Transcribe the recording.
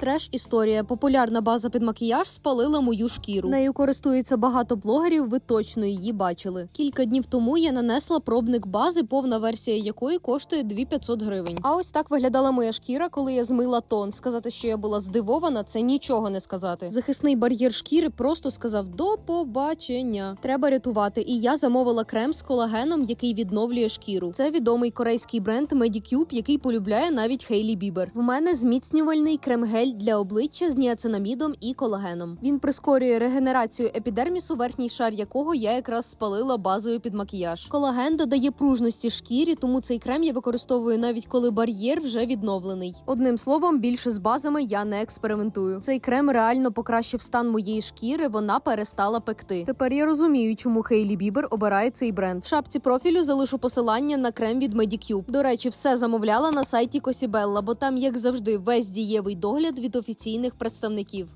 Треш історія. Популярна база під макіяж спалила мою шкіру. Нею користується багато блогерів. Ви точно її бачили. Кілька днів тому я нанесла пробник бази, повна версія якої коштує 2500 гривень. А ось так виглядала моя шкіра, коли я змила тон. Сказати, що я була здивована, це нічого не сказати. Захисний бар'єр шкіри просто сказав до побачення. Треба рятувати. І я замовила крем з колагеном, який відновлює шкіру. Це відомий корейський бренд Medicube, який полюбляє навіть Хейлі Бібер. В мене зміцнювальний крем-гель для обличчя з ніацинамідом і колагеном. Він прискорює регенерацію епідермісу, верхній шар якого я якраз спалила базою під макіяж. Колаген додає пружності шкірі, тому цей крем я використовую навіть коли бар'єр вже відновлений. Одним словом, більше з базами я не експериментую. Цей крем реально покращив стан моєї шкіри. Вона перестала пекти. Тепер я розумію, чому Хейлі Бібер обирає цей бренд. В шапці профілю залишу посилання на крем від Medicube. До речі, все замовляла на сайті Косібелла, бо там, як завжди, весь дієвий догляд від офіційних представників.